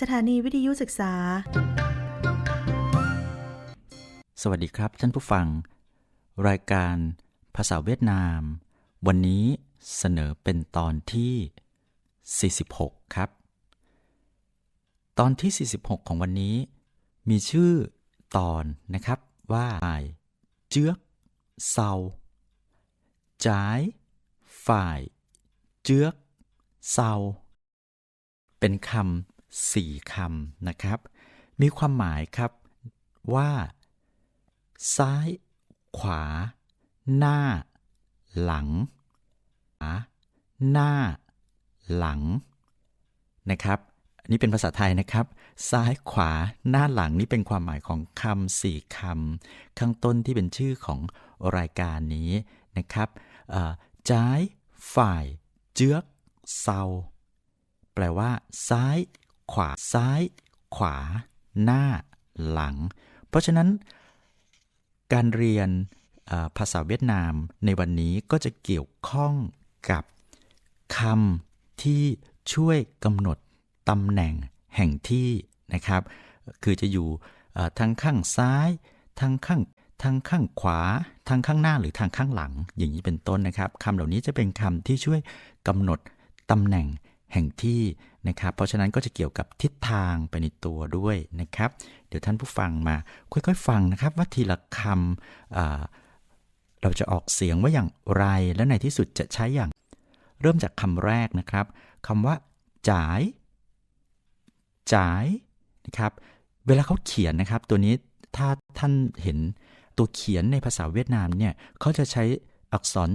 สถานีวิทยุศึกษา สวัสดีครับท่านผู้ฟัง รายการภาษาเวียดนาม วันนี้เสนอเป็นตอนที่ 46 ครับ ตอนที่ 46 ของวันนี้ มีชื่อตอนนะครับว่าฝ่ายเจือกเซาจ่าย ฝ่าย เจือกเซาเป็นคำ สี่คำนะครับ มีความหมายครับว่า ซ้าย ขวา หน้า หลังขวาหน้า หลังนะครับนนี้เป็นภาษาไทยนะครับ ซ้ายขวาหน้าหลังนี่เป็นความหมายของคำสี่คำข้างต้นที่เป็นชื่อของรายการนี้นะครับจ้ายฝ่าย เจือกเซาแปลว่า ซ้าย ขวาซ้าย ขวา หน้า หลัง เพราะฉะนั้น การเรียนภาษาเวียดนามในวันนี้ก็จะเกี่ยวข้องกับคำที่ช่วยกำหนดตำแหน่งแห่งที่นะครับ คือจะอยู่ทางข้างซ้าย ทางข้างทางข้างขวา ทางข้างหน้าหรือทางข้างหลัง อย่างนี้เป็นต้นนะครับคำเหล่านี้จะเป็นคำที่ช่วยกำหนดตำแหน่งแห่งที่ นะครับ เพราะฉะนั้นก็จะเกี่ยวกับทิศทางไปในตัวด้วยนะครับ เดี๋ยวท่านผู้ฟังมาค่อยๆฟังนะครับว่าทีละคำเราจะออกเสียงว่าอย่างไรและในที่สุดจะใช้อย่าง เริ่มจากคำแรกนะครับคำว่า จ่าย จ่ายนะครับเวลาเขาเขียนนะครับ ตัวนี้ถ้าท่านเห็นตัวเขียนในภาษาเวียดนามเนี่ยเขาจะใช้อักษร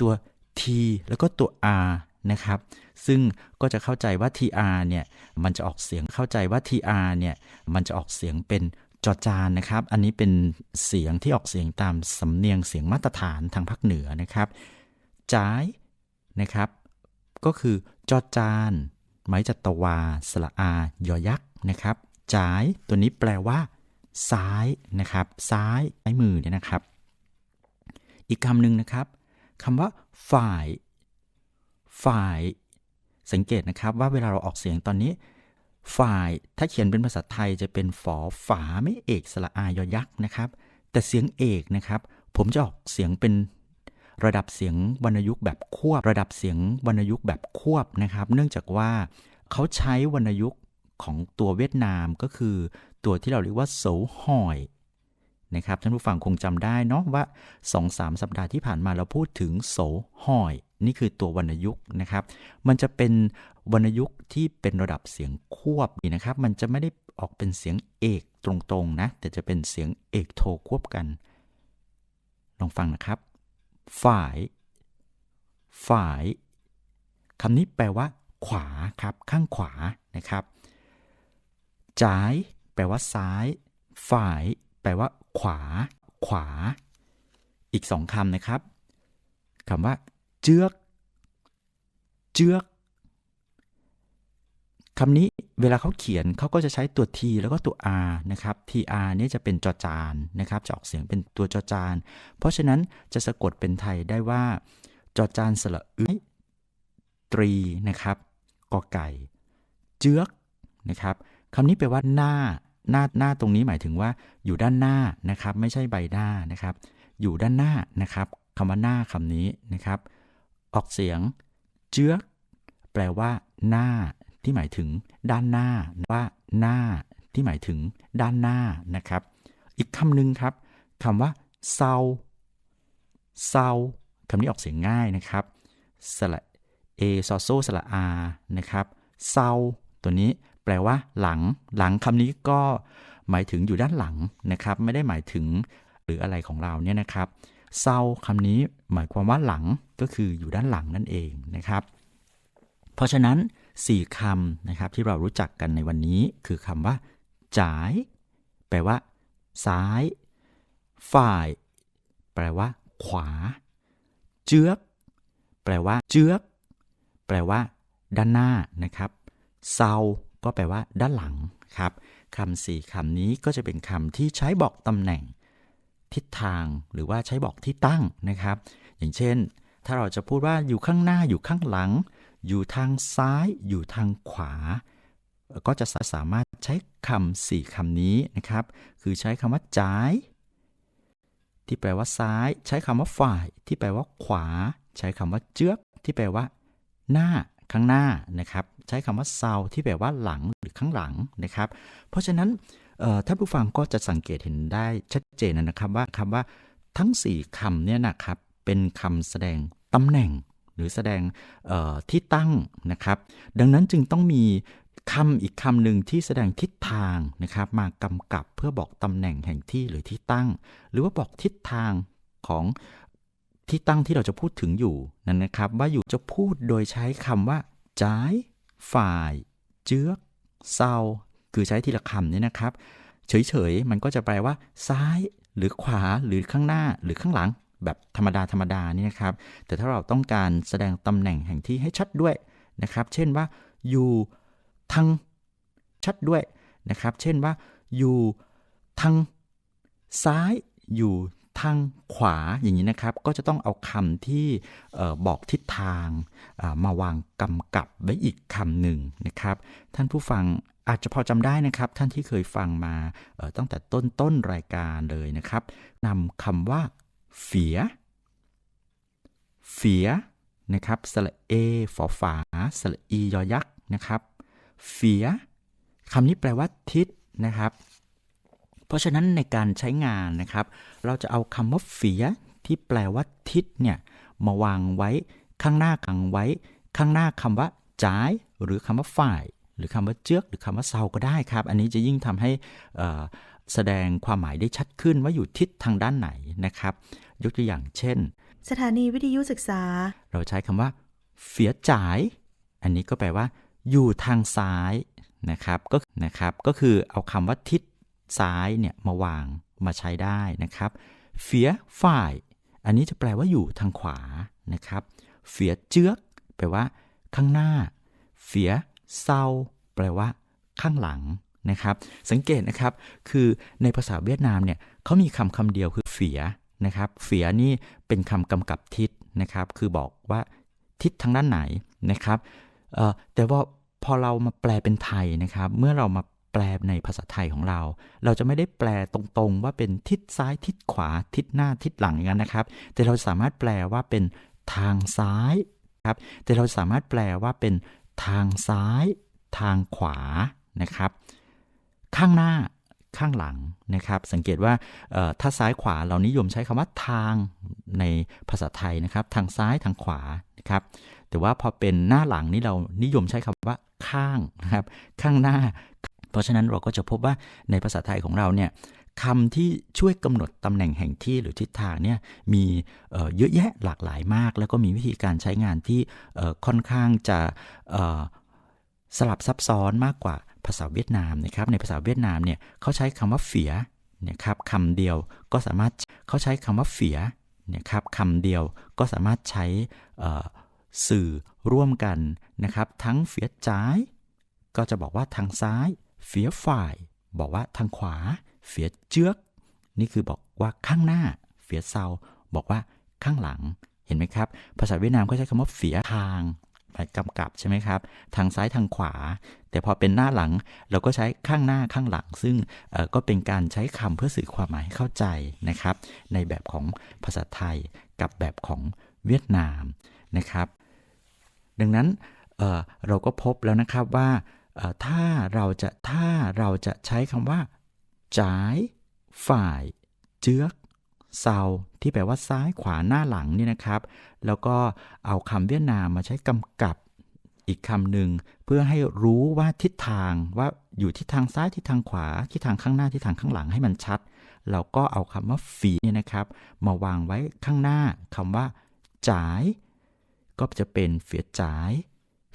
ตัว t แล้วก็ตัว r นะครับ ซึ่งก็จะเข้าใจว่า tr เนี่ย มันจะออกเสียงเข้าใจว่า tr เนี่ย มันจะออกเสียงเป็นจอจานนะครับ อันนี้เป็นเสียงที่ออกเสียงตามสำเนียงเสียงมาตรฐานทางภาคเหนือนะครับจ่ายนะครับ ก็คือจอจาน ไม้จัตวา สระอา ยอยักษ์นะครับจ่ายตัวนี้แปลว่า ซ้ายนะครับ ซ้ายซ้มือเนี่ยนะครับ อีกคำหนึ่งนะครับคำว่าฝ่าย ฝ่ายสังเกตนะครับว่าเวลาเราออกเสียงตอนนี้ ฝ่ายถ้าเขียนเป็นภาษาไทยจะเป็นฝอฝาไม่เอกสระอายอยักษ์นะครับ แต่เสียงเอกนะครับ ผมจะออกเสียงเป็นระดับเสียงวรรณยุกต์แบบควบ ระดับเสียงวรรณยุกต์แบบควบนะครับ เนื่องจากว่าเขาใช้วรรณยุกต์ของตัวเวียดนามก็คือ ตัวที่เราเรียกว่าโสหอยนะครับท่านผู้ฟังคงจำได้เนาะว่า 2-3 สัปดาห์ที่ผ่านมาเราพูดถึงโสหอย นี่คือตัววรรณยุกต์นะครับ มันจะเป็นวรรณยุกต์ที่เป็นระดับเสียงควบนะครับ มันจะไม่ได้ออกเป็นเสียงเอกตรงๆนะ แต่จะเป็นเสียงเอกโทควบกัน ลองฟังนะครับ ฝ่าย ฝ่ายคำนี้แปลว่า ขวาครับ ข้างขวานะครับจ่าย แปลว่าซ้าย ฝ่าย แปลว่า ขวา ขวา อีกสองคำนะครับคำว่า จือกเจือกคำนี้เวลาเขาเขียนเขาก็จะใช้ตัว t แล้วก็ตัว r นะครับ tr เนี่ยจะเป็นจอจานนะครับ จะออกเสียงเป็นตัวจอจาน เพราะฉะนั้นจะสะกดเป็นไทยได้ว่า จอจานสระอึตรีนะครับกอไก่ เจือกนะครับคำนี้แปลว่าหน้าหน้าหน้าตรงนี้หมายถึงว่าอยู่ด้านหน้านะครับ ไม่ใช่ใบหน้านะครับ อยู่ด้านหน้านะครับคำว่าหน้าคำนี้นะครับ ออกเสียง เจือกแปลว่า หน้า ที่หมายถึง ด้านหน้าว่า หน้า ที่หมายถึง ด้านหน้านะครับ อีกคำหนึ่งครับคำว่าเศร้าเศร้าคำนี้ออกเสียงง่ายนะครับสระเอซอโซสระอานะครับเศร้าตัวนี้แปลว่า หลัง หลังคำนี้ก็หมายถึงอยู่ด้านหลังนะครับ ไม่ได้หมายถึงหรืออะไรของเราเนี่ยนะครับเศร้าคำนี้หมายความว่าหลัง ก็คืออยู่ด้านหลังนั่นเองนะครับ เพราะฉะนั้น 4คำนะครับที่เรารู้จักกันในวันนี้คือคำว่าจ่าย แปลว่า ซ้าย ฝ่าย แปลว่า ขวา เจือกแปลว่า เจือกแปลว่า ด้านหน้านะครับเซาก็แปลว่า ด้านหลังครับคำสี่คำนี้ก็จะเป็นคำที่ใช้บอกตำแหน่งทิศทางหรือว่าใช้บอกที่ตั้งนะครับ อย่างเช่น ถ้าเราจะพูดว่าอยู่ข้างหน้าอยู่ข้างหลัง อยู่ทางซ้าย อยู่ทางขวา ก็จะสามารถใช้คำสี่คำนี้นะครับ คือใช้คำว่าจ่ายที่แปลว่าซ้าย ใช้คำว่าฝ่าย ที่แปลว่าขวา ใช้คำว่าเจือกที่แปลว่า หน้าข้างหน้านะครับ ใช้คำว่าเซาที่แปลว่าหลังหรือข้างหลังนะครับ เพราะฉะนั้นท่านผู้ฟังก็จะสังเกตเห็นได้ชัดเจนนะครับว่าคำว่าทั้ง 4คำเนี่ยนะครับเป็นคำแสดง ตำแหน่งหรือแสดงที่ตั้งนะครับ ดังนั้นจึงต้องมีคำอีกคำหนึ่งที่แสดงทิศทางนะครับ มากำกับเพื่อบอกตำแหน่งแห่งที่หรือที่ตั้ง หรือว่าบอกทิศทางของที่ตั้งที่เราจะพูดถึงอยู่นั่นนะครับ ว่าอยู่จะพูดโดยใช้คำว่าจ้ายฝ่าย เจือกเศร้าคือใช้ทีละคำนี่นะครับ เฉยๆ มันก็จะแปลว่า ซ้าย หรือขวาหรือข้างหน้าหรือข้างหลัง แบบธรรมดาธรรมดานี่นะครับ แต่ถ้าเราต้องการแสดงตำแหน่งแห่งที่ให้ชัดด้วยนะครับ เช่นว่าอยู่ทางชัดด้วยนะครับ เช่นว่าอยู่ทางซ้ายอยู่ทางขวาอย่างนี้นะครับ ก็จะต้องเอาคำที่บอกทิศทางมาวางกำกับไว้อีกคำหนึ่งนะครับ ท่านผู้ฟังอาจจะพอจำได้นะครับ ท่านที่เคยฟังมาตั้งแต่ต้นต้นรายการเลยนะครับนำคำว่า เฟียเฟียนะครับสระเอฝอฝาสระอียอยักษ์นะครับเฟียคำนี้แปลว่าทิศนะครับ เพราะฉะนั้นในการใช้งานนะครับ เราจะเอาคำว่าเฟียที่แปลว่าทิศเนี่ยมาวางไว้ข้างหน้ากังไว้ ข้างหน้าคำว่าจ่าย หรือคำว่าฝ่าย หรือคำว่าเจือกหรือคำว่าเซาก็ได้ครับ อันนี้จะยิ่งทำให้ แสดงความหมายได้ชัดขึ้นว่าอยู่ทิศทางด้านไหนนะครับ ยกตัวอย่างเช่น สถานีวิทยุศึกษา เราใช้คำว่าเฟียจ่าย อันนี้ก็แปลว่า อยู่ทางซ้ายนะครับก็นะครับก็คือเอาคำว่าทิศซ้ายเนี่ยมาวางมาใช้ได้นะครับเฟียฝ่าย อันนี้จะแปลว่าอยู่ทางขวานะครับเฟียเจือกแปลว่า ข้างหน้าเฟียเศร้าแปลว่า ข้างหลัง นะครับ สังเกตนะครับ คือในภาษาเวียดนามเนี่ยเขามีคำคำเดียวคือเฟียนะครับเฟียนี่เป็นคำกำกับทิศนะครับ คือบอกว่าทิศทางด้านไหนนะครับแต่ว่าพอเรามาแปลเป็นไทยนะครับ เมื่อเรามาแปลในภาษาไทยของเรา เราจะไม่ได้แปลตรงๆ ว่าเป็นทิศซ้ายทิศขวาทิศหน้าทิศหลังอย่างนั้นนะครับ แต่เราสามารถแปลว่าเป็นทางซ้ายครับ แต่เราสามารถแปลว่าเป็นทางซ้าย ทางขวานะครับ ข้างหน้าข้างหลังนะครับ สังเกตว่าถ้าซ้ายขวาเรานิยมใช้คำว่าทางในภาษาไทยนะครับ ทางซ้ายทางขวานะครับ แต่ว่าพอเป็นหน้าหลังนี่เรานิยมใช้คำว่าข้างนะครับ ข้างหน้า เพราะฉะนั้นเราก็จะพบว่าในภาษาไทยของเราเนี่ยคำที่ช่วยกำหนดตำแหน่งแห่งที่หรือทิศทางเนี่ยมีเยอะแยะหลากหลายมาก แล้วก็มีวิธีการใช้งานที่ค่อนข้างจะสลับซับซ้อนมากกว่า ภาษาเวียดนามนะครับ ในภาษาเวียดนามเนี่ยเขาใช้คำว่าเฟียนะครับคำเดียวก็สามารถเขาใช้คำว่าเฟียนะครับคำเดียวก็สามารถใช้สื่อร่วมกันนะครับ ทั้งเฟียจ้าย ก็จะบอกว่าทางซ้ายเฟียฝ่าย บอกว่าทางขวาเฟียเจือกนี่คือบอกว่าข้างหน้าเฟียเซาบอกว่าข้างหลังเห็นไหมครับ ภาษาเวียดนามก็ใช้คำว่าเฟียทาง กำกับใช่ไหมครับ ทางซ้ายทางขวา แต่พอเป็นหน้าหลังเราก็ใช้ข้างหน้าข้างหลัง ซึ่งก็เป็นการใช้คำเพื่อสื่อความหมายให้เข้าใจนะครับ ในแบบของภาษาไทยกับแบบของเวียดนามนะครับ ดังนั้นเเราก็พบแล้วนะครับว่าถ้าเราจะถ้าเราจะใช้คำว่าจ่ายฝ่าย เจือก เซาที่แปลว่าซ้ายขวาหน้าหลังนี่นะครับ แล้วก็เอาคำเวียดนามมาใช้กำกับอีกคำหนึ่งเพื่อให้รู้ว่าทิศทางว่าอยู่ทิศทางซ้ายทิศทางขวาทิศทางข้างหน้าทิศทางข้างหลังให้มันชัด เราก็เอาคำว่าฝีเนี่ยนะครับ มาวางไว้ข้างหน้าคำว่าจ่าย ก็จะเป็นเฟียจ่าย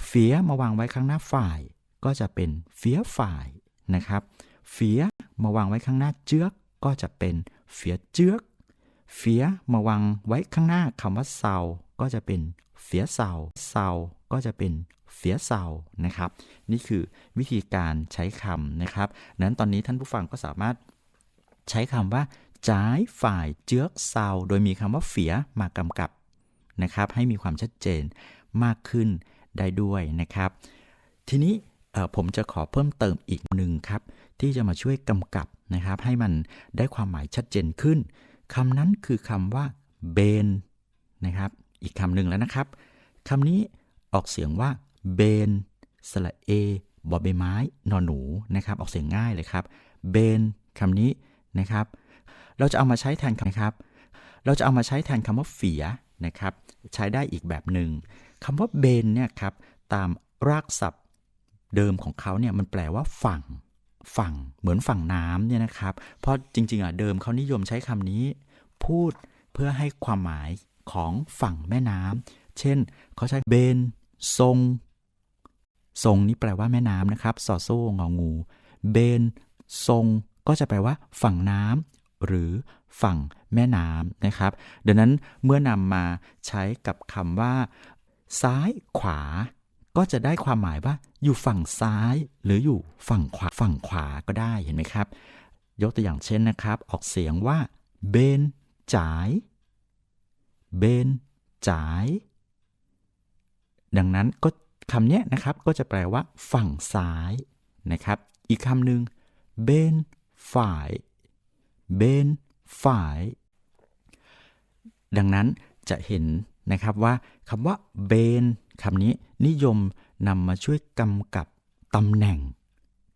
เฟียมาวางไว้ข้างหน้าฝ่าย ก็จะเป็นเฟียฝ่ายนะครับเฟียมาวางไว้ข้างหน้าเจือกก็จะเป็นเฟียเจือก เฟียมาวางไว้ข้างหน้าคำว่าเซาก็จะเป็นเฟียเซาเซาก็จะเป็นเฟียเซานะครับ นี่คือวิธีการใช้คำนะครับ นั้นตอนนี้ท่านผู้ฟังก็สามารถใช้คำว่าจ่ายฝ่ายเจือกเซาโดยมีคำว่าเฟียมากำกับนะครับ ให้มีความชัดเจนมากขึ้นได้ด้วยนะครับ ทีนี้ผมจะขอเพิ่มเติมอีกหนึ่งครับ ที่จะมาช่วยกำกับนะครับ ให้มันได้ความหมายชัดเจนขึ้น คำนั้นคือคำว่าเบนนะครับ อีกคำหนึ่งแล้วนะครับคำนี้ออกเสียงว่าเบนสระเอบอใบไม้นอนหนูนะครับ ออกเสียงง่ายเลยครับเบนคำนี้นะครับ เราจะเอามาใช้แทนคำนะครับ เราจะเอามาใช้แทนคำว่าเฟียนะครับ ใช้ได้อีกแบบหนึ่งคำว่าเบนเนี่ยครับตามรากศัพท์เดิมของเขาเนี่ยมันแปลว่าฝั่ง ฝั่งเหมือนฝั่งน้ำเนี่ยนะครับ เพราะจริงๆอะเดิมเขานิยมใช้คำนี้ พูดเพื่อให้ความหมายของฝั่งแม่น้ำเช่นเขาใช้เบนทรงทรงนี่แปลว่าแม่น้ำนะครับสอโซ่งองู เบนทรงก็จะแปลว่า ฝั่งน้ำหรือฝั่งแม่น้ำนะครับ ดังนั้นเมื่อนำมาใช้กับคำว่า ซ้ายขวา ก็จะได้ความหมายว่าอยู่ฝั่งซ้าย หรืออยู่ฝั่งขวาฝั่งขวาก็ได้เห็นไหมครับ ยกตัวอย่างเช่นนะครับ ออกเสียงว่าเบนจ่ายเบนจ่าย ดังนั้นก็คำนี้นะครับก็จะแปลว่า ฝั่งซ้ายนะครับ อีกคำหนึ่งเบนฝ่ายเบนฝ่าย ดังนั้นจะเห็นนะครับว่าคำว่าเบน คำนี้นิยมนำมาช่วยกำกับตำแหน่ง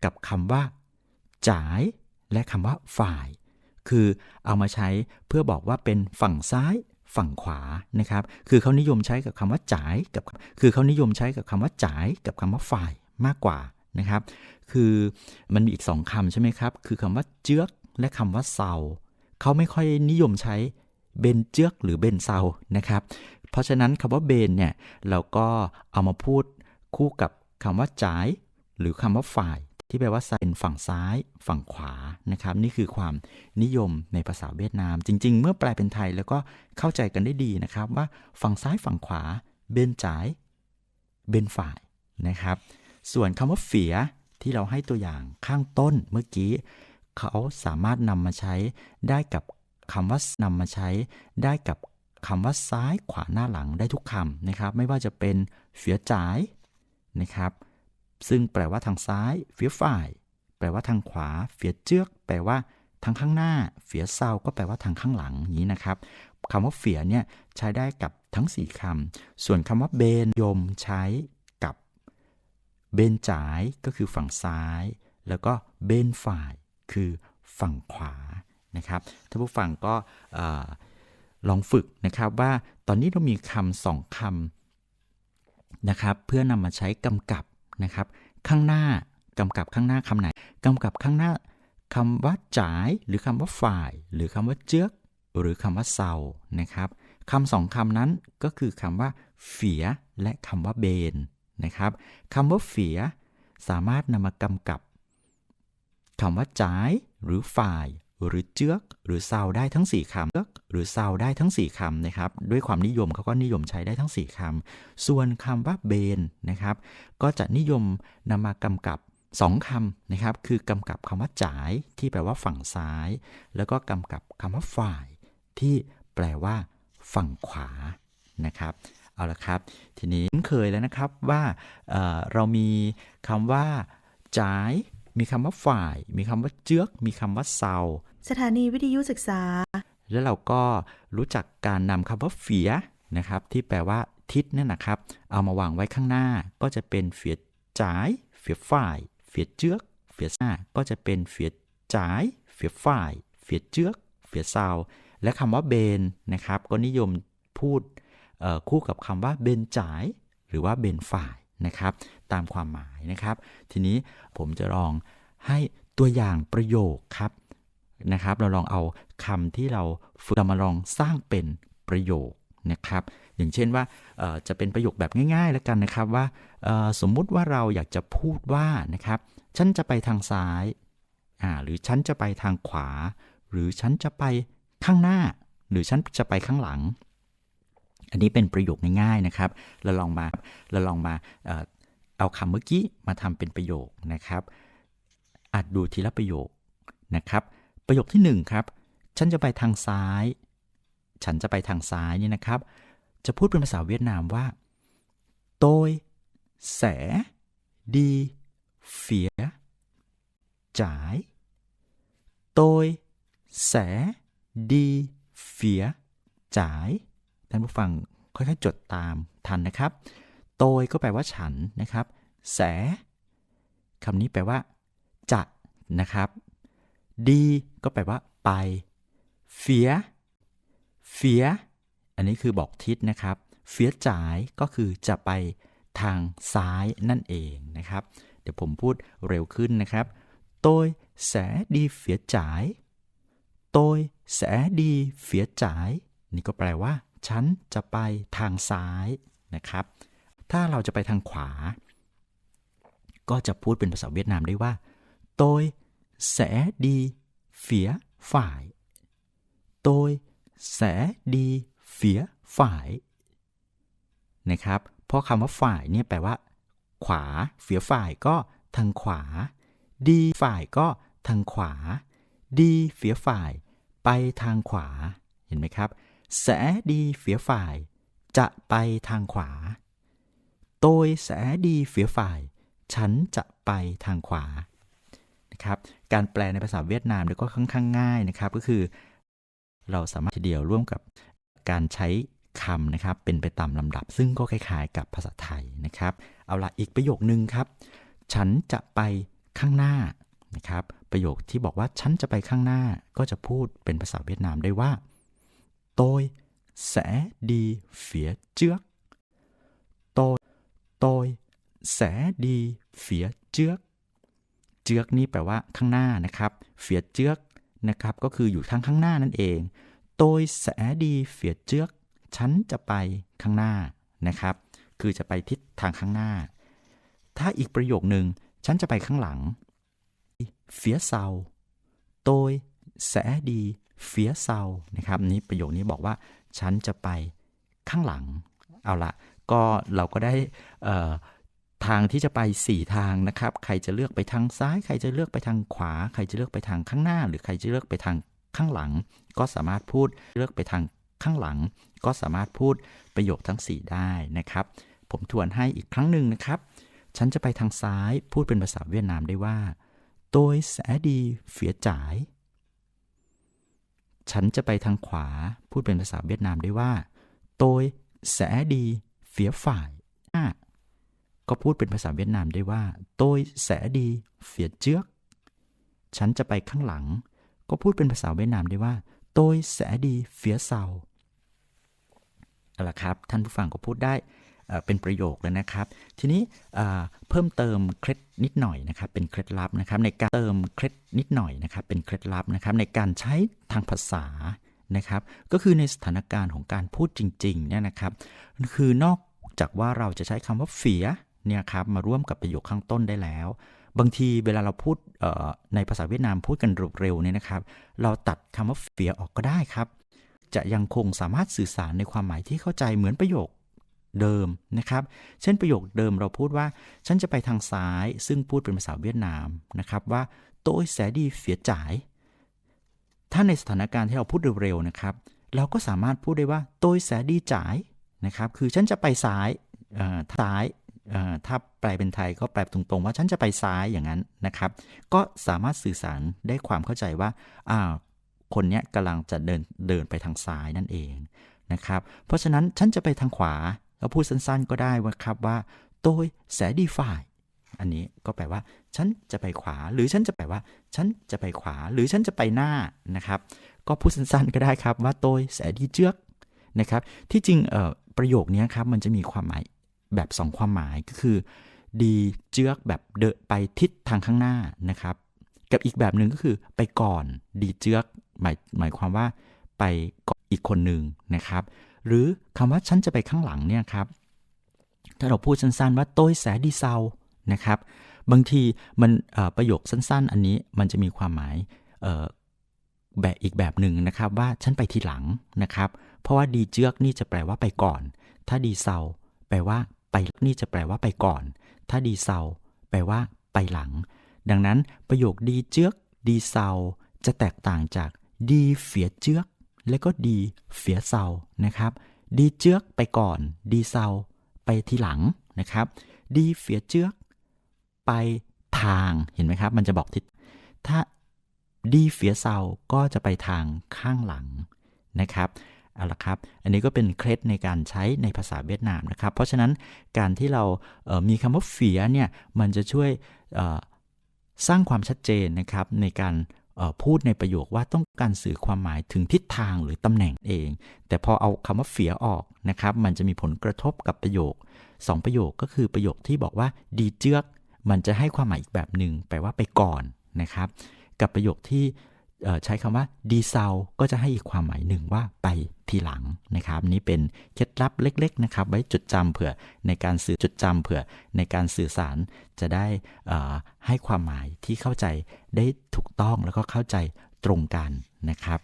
กับคำว่า จ่าย และคำว่าฝ่าย คือเอามาใช้เพื่อบอกว่าเป็นฝั่งซ้ายฝั่งขวานะครับ คือเขานิยมใช้กับคำว่าจ่ายกับ คือเขานิยมใช้กับคำว่าจ่ายกับคำว่าฝ่ายมากกว่านะครับ คือมันมีอีกสองคำใช่ไหมครับ คือคำว่าเจือกและคำว่าเซาเขาไม่ค่อยนิยมใช้เบนเจือกหรือเบนเซานะครับ เพราะฉะนั้นคำว่าเบนเนี่ยเราก็เอามาพูดคู่กับคำว่าจ่าย หรือคำว่าฝ่าย ที่แปลว่าเป็นฝั่งซ้าย ฝั่งขวานะครับ นี่คือความนิยมในภาษาเวียดนาม จริง ๆ เมื่อแปลเป็นไทยแล้วก็เข้าใจกันได้ดีนะครับ ว่าฝั่งซ้ายฝั่งขวา เบนจ่าย เบนฝ่ายนะครับ ส่วนคำว่าเฟียที่เราให้ตัวอย่างข้างต้นเมื่อกี้ เขาสามารถนำมาใช้ได้กับคำว่านำมาใช้ได้กับ คำว่าซ้ายขวาหน้าหลังได้ทุกคำนะครับ ไม่ว่าจะเป็นเฟียจ่ายนะครับ ซึ่งแปลว่าทางซ้ายเฟียฝ่าย แปลว่าทางขวาเฟียเจือกแปลว่าทางข้างหน้าเฟียเซาก็แปลว่าทางข้างหลังนี้นะครับคำว่าเฟียเนี่ยใช้ได้กับทั้ง 4คำส่วนคำว่าเบนยมใช้กับเบนจ่ายก็คือฝั่งซ้าย แล้วก็เบนฝ่ายคือฝั่งขวานะครับท่านผู้ฟังก็ ลองฝึกนะครับว่าตอนนี้เรามีคำสองคำนะครับ เพื่อนำมาใช้กำกับนะครับ ข้างหน้ากำกับข้างหน้าคำไหนกำกับข้างหน้าคำว่าจ่าย หรือคำว่าฝ่าย หรือคำว่าเจือกหรือคำว่าเซานะครับคำสองคำนั้นก็คือคำว่าเฟียและคำว่าเบนนะครับคำว่าเฟียสามารถนำมากำกับคำว่าจ่ายหรือฝ่าย หรือเจือกหรือเซาได้ทั้ง 4คำเจือกหรือเซาได้ทั้ง 4คำนะครับ ด้วยความนิยมเขาก็นิยมใช้ได้ทั้ง 4คำส่วนคำว่าเบนนะครับ ก็จะนิยมนำมากำกับ2คำนะครับ คือกำกับคำว่าจ่ายที่แปลว่าฝั่งซ้าย แล้วก็กำกับคำว่าฝ่าย ที่แปลว่า ฝั่งขวานะครับ เอาละครับ ทีนี้เคยแล้วนะครับว่าเเรามีคำว่าจ่าย มีคำว่าฝ่าย มีคำว่าเจือก มีคำว่าเซา สถานีวิทยุศึกษา แล้วเราก็รู้จักการนำคำว่าเฟียนะครับ ที่แปลว่าทิศนั่นนะครับ เอามาวางไว้ข้างหน้า ก็จะเป็นเฟียจ่ายเฟียฝ่ายเฟียเจือกเฟียหน้าก็จะเป็นเฟียจ่ายเฟียฝ่ายเฟียเจือกเฟียซาวและคำว่าเบนนะครับ ก็นิยมพูดคู่กับคำว่าเบนจ่าย หรือว่าเบนฝ่ายนะครับ ตามความหมายนะครับ ทีนี้ผมจะลองให้ตัวอย่างประโยคครับ นะครับ เราลองเอาคำที่เราฝึกเรามาลองสร้างเป็นประโยคนะครับ อย่างเช่นว่าจะเป็นประโยคแบบง่ายๆแล้วกันนะครับว่าสมมุติว่าเราอยากจะพูดว่านะครับฉันจะไปทางซ้ายหรือฉันจะไปทางขวา หรือฉันจะไปข้างหน้า หรือฉันจะไปข้างหลัง อันนี้เป็นประโยคง่ายๆนะครับ เราลองมาเราลองมาเอาคำเมื่อกี้มาทำเป็นประโยคนะครับอัดดูทีละประโยคนะครับ ประโยคที่1ครับ ฉันจะไปทางซ้าย ฉันจะไปทางซ้ายนี่นะครับ จะพูดเป็นภาษาเวียดนามว่า tôi sẽ đi phía trái tôi sẽ đi phía trái ท่านผู้ฟังค่อยๆจดตามทันนะครับ โตยก็แปลว่าฉันนะครับ แสคำนี้แปลว่า จะนะครับ ดีก็แปลว่าไปเฟียเฟียอันนี้คือบอกทิศนะครับเฟียจ่ายก็คือจะไปทางซ้ายนั่นเองนะครับ เดี๋ยวผมพูดเร็วขึ้นนะครับ tôi sẽ đi phía trái tôi sẽ đi phía trái นี่ก็แปลว่า ฉันจะไปทางซ้ายนะครับ ถ้าเราจะไปทางขวา ก็จะพูดเป็นภาษาเวียดนามได้ว่า tôi sẽ đi phía phải tôi sẽ đi phía phải นะครับ เพราะคำว่าฝ่ายเนี่ยแปลว่า ขวาเฟียฝ่ายก็ทางขวา ดีฝ่ายก็ทางขวา ดีเฟียฝ่าย ไปทางขวา เห็นไหมครับแสดีเฟียฝ่าย จะไปทางขวาโดยแสดีเฟียฝ่าย ฉันจะไปทางขวา นะครับการแปลในภาษาเวียดนามก็ค่อนข้างง่ายนะครับ ก็คือ เราสามารถทีเดียวร่วมกับการใช้คำนะครับเป็นไปตามลำดับ ซึ่งก็คล้ายๆ กับภาษาไทยนะครับ เอาละอีกประโยคนึงครับ ฉันจะไปข้างหน้านะครับ ประโยคที่บอกว่าฉันจะไปข้างหน้าก็จะพูดเป็นภาษาเวียดนามได้ว่า tôi sẽ đi phía trước tôi tôi sẽ đi phía trước เจือก จือกนี่แปลว่าข้างหน้านะครับเฟียเจือกนะครับก็คืออยู่ทางข้างหน้านั่นเอง tôi sẽ đi phía trước ฉันจะไปข้างหน้านะครับ คือจะไปทิศทางข้างหน้า ถ้าอีกประโยคหนึ่งฉันจะไปข้างหลัง phía sau tôi sẽ đi phía sau นะครับนี่ประโยคนี้บอกว่า ฉันจะไปข้างหลัง เอาละก็เราก็ได้อ่อ ทางที่จะไป 4 ทางนะครับ ใครจะเลือกไปทางซ้าย ใครจะเลือกไปทางขวา ใครจะเลือกไปทางข้างหน้า หรือใครจะเลือกไปทางข้างหลัง ก็สามารถพูดเลือกไปทางข้างหลัง ก็สามารถพูดประโยคทั้ง 4 ได้นะครับ ผมทวนให้อีกครั้งหนึ่งนะครับ ฉันจะไปทางซ้ายพูดเป็นภาษาเวียดนามได้ว่า tôi sẽ đi phía trái ฉันจะไปทางขวาพูดเป็นภาษาเวียดนามได้ว่า tôi sẽ đi phía phải ก็พูดเป็นภาษาเวียดนามได้ว่า tôi sẽ đi phía trước ฉันจะไปข้างหลัง ก็พูดเป็นภาษาเวียดนามได้ว่า tôi sẽ đi phía sau เอาละครับ ท่านผู้ฟังก็พูดได้เป็นประโยคแล้วนะครับ ทีนี้เพิ่มเติมเคล็ดนิดหน่อยนะครับ เป็นเคล็ดลับนะครับ ในการเติมเคล็ดนิดหน่อยนะครับ เป็นเคล็ดลับนะครับ ในการใช้ทางภาษานะครับ ก็คือในสถานการณ์ของการพูดจริงๆเนี่ยนะครับ คือนอกจากว่าเราจะใช้คำว่าเฟีย เนี่ยครับมาร่วมกับประโยคข้างต้นได้แล้ว บางทีเวลาเราพูดในภาษาเวียดนามพูดกันเร็วๆเนี่ยนะครับ เราตัดคำว่าเฟียออกก็ได้ครับ จะยังคงสามารถสื่อสารในความหมายที่เข้าใจเหมือนประโยคเดิมนะครับ เช่นประโยคเดิมเราพูดว่า ฉันจะไปทางซ้าย ซึ่งพูดเป็นภาษาเวียดนามนะครับว่าโต้ยแสดีเฟียจ่าย ถ้าในสถานการณ์ที่เราพูดเร็วๆนะครับ เราก็สามารถพูดได้ว่าโต้ยแสดีจ่ายนะครับ คือฉันจะไปซ้ายซ้าย ถ้าแปลเป็นไทยก็แปลตรงๆ ว่าฉันจะไปซ้ายอย่างนั้นนะครับ ก็สามารถสื่อสารได้ความเข้าใจว่าอ้าวคนเนี้ยกำลังจะเดินเดินไปทางซ้ายนั่นเองนะครับ เพราะฉะนั้นฉันจะไปทางขวาเราพูดสั้นๆก็ได้ว่าครับว่าโดยแสดีฝ่าย อันนี้ก็แปลว่า ฉันจะไปขวา หรือฉันจะแปลว่า ฉันจะไปขวา หรือฉันจะไปหน้านะครับ ก็พูดสั้นๆก็ได้ครับว่าโดยแสดีเจือกนะครับ ที่จริงเอ่อประโยคนี้ครับมันจะมีความหมาย แบบ 2 ความหมายก็คือ ดีเจือกแบบเดนไปทิศทางข้างหน้านะครับ กับอีกแบบหนึ่งก็คือไปก่อนดีเจือกหมายหมายความว่าไปก่อนอีกคนหนึ่งนะครับ หรือคำว่าฉันจะไปข้างหลังเนี่ยครับ ถ้าเราพูดสั้นๆว่าโต้ยแสดีเซานะครับ บางทีมันประโยคสั้นๆ อันนี้มันจะมีความหมายแบบอีกแบบหนึ่งนะครับว่าฉันไปทีหลังนะครับ เพราะว่าดีเจือกนี่จะแปลว่าไปก่อน ถ้าดีเซาแปลว่า ไปนี่จะแปลว่าไปก่อน ถ้าดีเซาแปลว่าไปหลัง ดังนั้นประโยคดีเจือกดีเซาจะแตกต่างจากดีเฟียเจือกและก็ดีเฟียเซานะครับ ดีเจือกไปก่อน ดีเซาไปทีหลังนะครับ ดีเฟียเจือกไปทางเห็นไหมครับ มันจะบอกทิศถ้าดีเฟียเซาก็จะไปทางข้างหลังนะครับ เอาละครับ อันนี้ก็เป็นเคล็ดในการใช้ในภาษาเวียดนามนะครับ เพราะฉะนั้นการที่เราเอ่อมีคำว่าเฟียเนี่ยมันจะช่วยสร้างความชัดเจนนะครับในการพูดในประโยคว่าต้องการสื่อความหมายถึงทิศทางหรือตำแหน่งเอง แต่พอเอาคำว่าเฟียออกนะครับ มันจะมีผลกระทบกับประโยคสองประโยคก็คือประโยคที่บอกว่าดีเจือก มันจะให้ความหมายอีกแบบหนึ่งแปลว่าไปก่อนนะครับ กับประโยคที่ ใช้คำว่าดีเซาก็จะให้อีกความหมายหนึ่งว่าไปทีหลังนะครับนี่เป็นเคล็ดลับเล็กๆนะครับไว้จดจำเผื่อในการสื่อจดจำเผื่อในการสื่อสารจะได้เอ่อให้ความหมายที่เข้าใจได้ถูกต้องแล้วก็เข้าใจตรงกันนะครับ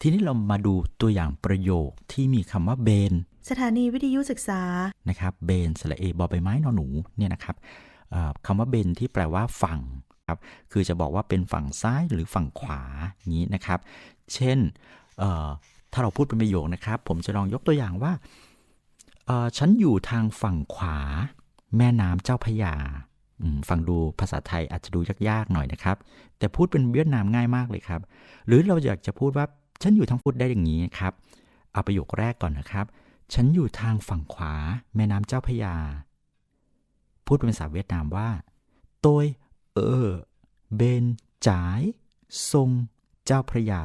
ทีนี้เรามาดูตัวอย่างประโยคที่มีคำว่าเบนสถานีวิทยุศึกษานะครับเบนสระเอบอใบไม้นอหนูเนี่ยนะครับเอ่อคำว่าเบนที่แปลว่าฝั่ง ครับคือจะบอกว่าเป็นฝั่งซ้ายหรือฝั่งขวานี้นะครับ เช่นถ้าเราพูดเป็นประโยคนะครับ ผมจะลองยกตัวอย่างว่าฉันอยู่ทางฝั่งขวา แม่น้ำเจ้าพยาฟังดูภาษาไทยอาจจะดูยากๆหน่อยนะครับ แต่พูดเป็นเวียดนามง่ายมากเลยครับ หรือเราอยากจะพูดว่าฉันอยู่ทางพูดได้อย่างนี้ครับ เอาประโยคแรกก่อนนะครับ ฉันอยู่ทางฝั่งขวา แม่น้ำเจ้าพยา พูดเป็นภาษาเวียดนามว่า tôi ở bên trái sông เจ้าพระยา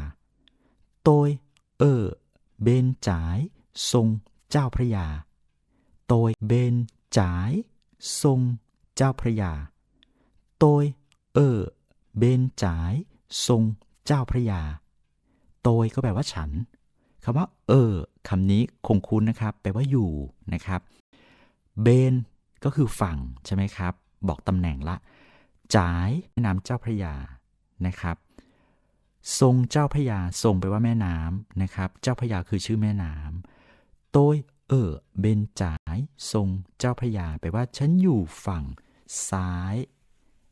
tôi ở bên trái sông เจ้าพระยา tôi bên trái sông เจ้าพระยา tôi ở bên trái sông เจ้าพระยา tôi ก็แปลว่าฉันคำว่า เออคำนี้คงคุ้นนะครับ แปลว่าอยู่นะครับ เบนก็คือฝั่งใช่ไหมครับ บอกตำแหน่งละ จ่ายแม่น้ำเจ้าพระยานะครับ ทรงเจ้าพระยาทรงแปว่าแม่น้ำนะครับ เจ้าพระยาคือชื่อแม่น้ำโตยเออเบนจ่ายทรงเจ้าพระยาแปว่าฉันอยู่ฝั่งซ้าย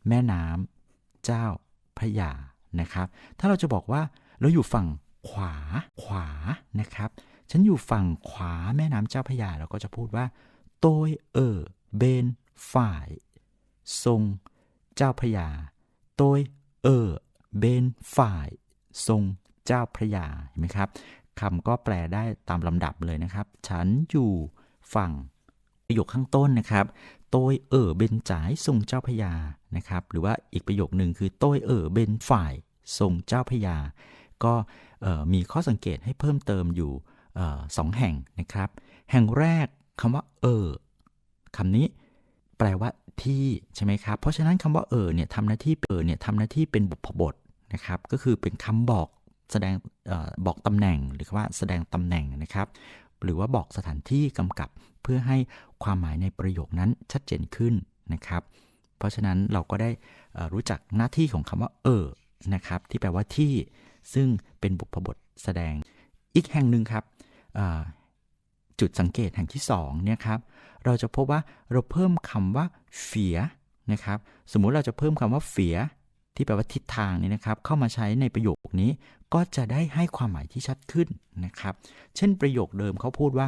แม่น้ำเจ้าพระยานะครับ ถ้าเราจะบอกว่าเราอยู่ฝั่งขวาขวานะครับ ฉันอยู่ฝั่งขวาแม่น้ำเจ้าพระยาเราก็จะพูดว่าโตยเออเบนฝ่าย ทรง เจ้าพระยาโตยเออเบนฝ่าย ทรงเจ้าพระยาเห็นไหมครับคำก็แปลได้ตามลำดับเลยนะครับ ฉันอยู่ฝั่งประโยคข้างต้นนะครับโตยเออเบนจ่ายทรงเจ้าพระยานะครับ หรือว่าอีกประโยคหนึ่งคือโตยเออเบนฝ่ายทรงเจ้าพระยา ก็มีข้อสังเกตให้เพิ่มเติมอยู่ออสองแห่งนะครับ แห่งแรกคำว่าเออคำนี้ แปลว่าที่ใช่ไหมครับ เพราะฉะนั้นคำว่าเออเนี่ยทำหน้าที่เออเนี่ยทำหน้าที่เป็นบุพบทนะครับ ก็คือเป็นคำบอกแสดงออบอกตำแหน่งหรือว่าแสดงตำแหน่งนะครับ หรือว่าบอกสถานที่กำกับเพื่อให้ความหมายในประโยคนั้นชัดเจนขึ้นนะครับ เพราะฉะนั้นเราก็ได้รู้จักหน้าที่ของคำว่าเออนะครับ ที่แปลว่าที่ซึ่งเป็นบุพบทแสดงอีกแห่งหนึ่งครับ จุดสังเกตแห่งที่2เนี่ยครับเราจะพบว่าเราเพิ่มคำว่าเฟียนะครับสมมุติเราจะเพิ่มคำว่าเฟียที่แปลว่าทิศทางนี้นะครับ เข้ามาใช้ในประโยคนี้ก็จะได้ให้ความหมายที่ชัดขึ้นนะครับ เช่นประโยคเดิมเขาพูดว่า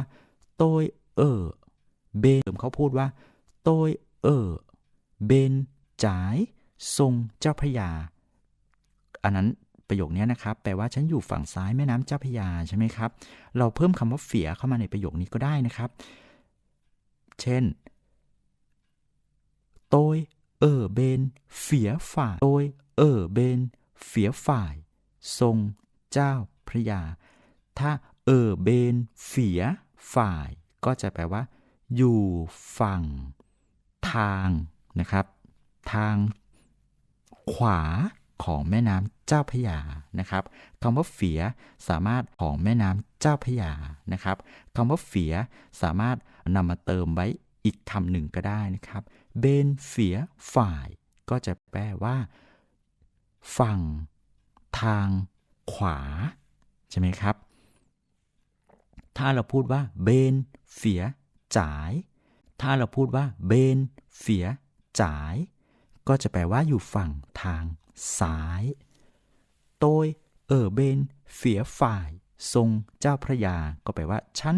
โตยเออเบนเดิมเขาพูดว่าโตยเออเบนจ่ายทรงเจ้าพระยา อันนั้น ประโยคนี้นะครับ แปลว่าฉันอยู่ฝั่งซ้ายแม่น้ำเจ้าพระยาใช่ไหมครับ เราเพิ่มคำว่าเฟียเข้ามาในประโยคนี้ก็ได้นะครับ เช่น tôi ở bên phía phải tôi ở bên phía phải ทรงเจ้าพระยา ถ้า ở bên phía phải ก็จะแปลว่า อยู่ฝั่ง ทางนะครับ ทางขวาของแม่น้ำ เจ้าพยานะครับคำว่าเฟียสามารถของแม่น้ำเจ้าพยานะครับคำว่าเฟียสามารถนำมาเติมไว้อีกคำหนึ่งก็ได้นะครับ เบนเฟียฝ่าย ก็จะแปลว่า ฝั่ง ทาง ขวา ใช่ไหมครับ ถ้าเราพูดว่า เบนเฟียจ่าย ถ้าเราพูดว่า เบนเฟียจ่าย ก็จะแปลว่าอยู่ฝั่งทางซ้าย โตยเออเบนเฟียฝ่าย ทรงเจ้าพระยา ก็แปลว่า ฉัน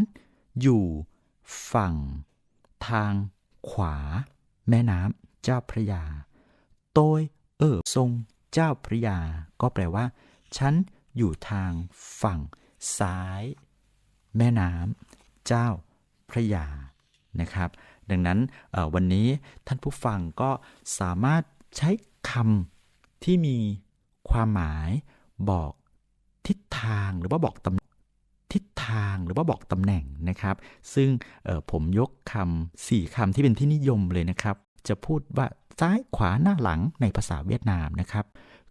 อยู่ ฝั่ง ทาง ขวา แม่น้ำเจ้าพระยา โตย เออทรงเจ้าพระยา ก็แปลว่า ฉัน อยู่ทาง ฝั่ง ซ้าย แม่น้ำเจ้าพระยา นะครับ ดังนั้นวันนี้ท่านผู้ฟังก็สามารถใช้คำที่มีความหมาย บอกทิศทางหรือว่าบอกตำทิศทางหรือว่าบอกตำแหน่งนะครับ ซึ่งผมยกคำสี่คำที่เป็นที่นิยมเลยนะครับ จะพูดว่าซ้ายขวาหน้าหลังในภาษาเวียดนามนะครับ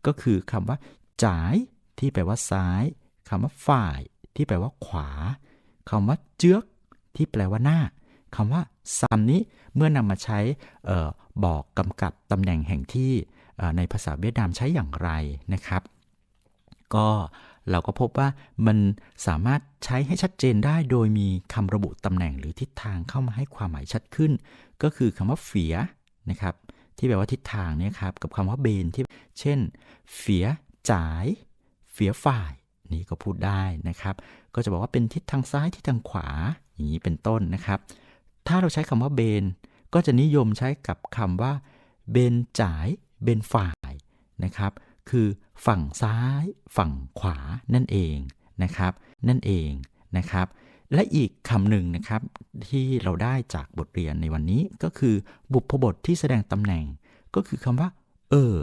ก็คือคำว่าจ่ายที่แปลว่าซ้ายคำว่าฝ่าย ที่แปลว่าขวาคำว่าเจือกที่แปลว่าหน้าคำว่าซัมนี้เมื่อนำมาใช้ออบอกกำกับตำแหน่งแห่งที่ในภาษาเวียดนามใช้อย่างไรนะครับ ก็เราก็พบว่ามันสามารถใช้ให้ชัดเจนได้โดยมีคำระบุตำแหน่งหรือทิศทางเข้ามาให้ความหมายชัดขึ้น ก็คือคำว่าเฟียนะครับที่แปลว่าทิศทางเนี่ยครับกับคำว่าเบนที่เช่นเฟียจ่ายเฟียฝ่ายนี่ก็พูดได้นะครับ ก็จะบอกว่าเป็นทิศทางซ้ายทิศทางขวาอย่างนี้เป็นต้นนะครับ ถ้าเราใช้คำว่าเบน ก็จะนิยมใช้กับคำว่าเบนจ่ายเบนฝ่ายนะครับ คือฝั่งซ้าย ฝั่งขวานั่นเองนะครับ นั่นเองนะครับ และอีกคำหนึ่งนะครับที่เราได้จากบทเรียนในวันนี้ก็คือบุพบทที่แสดงตำแหน่ง ก็คือคำว่า เออ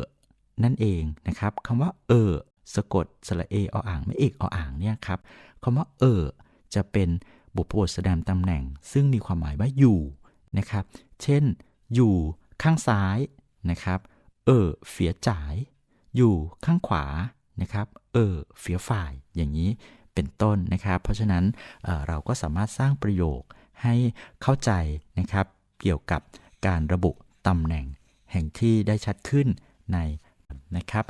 นั่นเองนะครับคำว่า เออ สะกดสระเอออ่างไม่เอกออ่างเนี่ยครับคำว่า เออ จะเป็นบุพบทแสดงตำแหน่ง ซึ่งมีความหมายว่าอยู่นะครับ เช่น อยู่ข้างซ้ายนะครับ เออเฟียจ่าย อยู่ข้างขวานะครับ เออเฟียฝ่ายอย่างนี้เป็นต้นนะครับ เพราะฉะนั้นเออเราก็สามารถสร้างประโยคให้เข้าใจนะครับ เกี่ยวกับการระบุตำแหน่งแห่งที่ได้ชัดขึ้นในนะครับ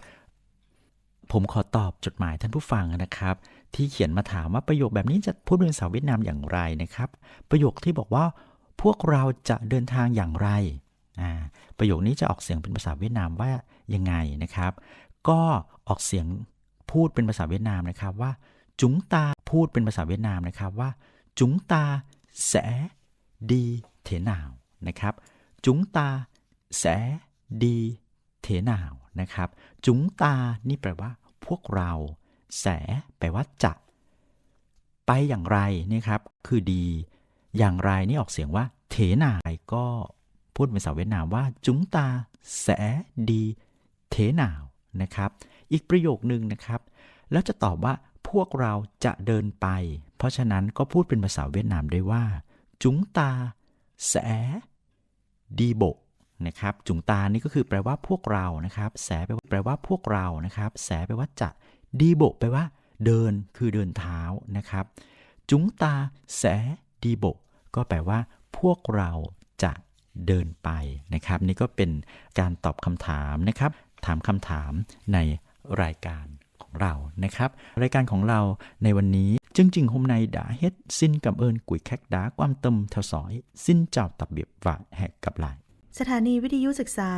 ผมขอตอบจดหมายท่านผู้ฟังนะครับ ที่เขียนมาถามว่าประโยคแบบนี้จะพูดเป็นภาษาเวียดนามอย่างไรนะครับ ประโยคที่บอกว่าพวกเราจะเดินทางอย่างไร ประโยคนี้จะออกเสียงเป็นภาษาเวียดนามว่ายังไงนะครับ ก็ออกเสียงพูดเป็นภาษาเวียดนามนะครับว่า จุงตาพูดเป็นภาษาเวียดนามนะครับว่า จุงตาแสดีเถหนาวนะครับ จุงตาแสดีเถหนาวนะครับ จุงตานี่แปลว่า พวกเรา แสแปลว่าจะ ไปอย่างไรนี่ครับ คือดี อย่างไรนี่ออกเสียงว่า เถนายก็ พูดเป็นภาษาเวียดนามว่าจุงตาแสดีเถหนาวนะครับ อีกประโยคนึงนะครับ แล้วจะตอบว่าพวกเราจะเดินไป เพราะฉะนั้นก็พูดเป็นภาษาเวียดนามได้ว่า จุงตาแสดีโบนะครับจุงตานี่ก็คือแปลว่าพวกเรานะครับ แสแปลว่าแปลว่าพวกเรานะครับ แสแปลว่าจะดีโบแปลว่า เดินคือเดินเท้านะครับ จุงตาแสดีโบก็แปลว่า พวกเราจะ เดินไปนะครับ นี่ก็เป็นการตอบคำถามนะครับ ถามคำถามในรายการของเรานะครับ รายการของเราในวันนี้ chương trình hôm nay đã hết xin cảm ơn quý khách đã quan tâm theo dõi xin chào tạm biệt và hẹn gặp lại สถานีวิทยุศึกษา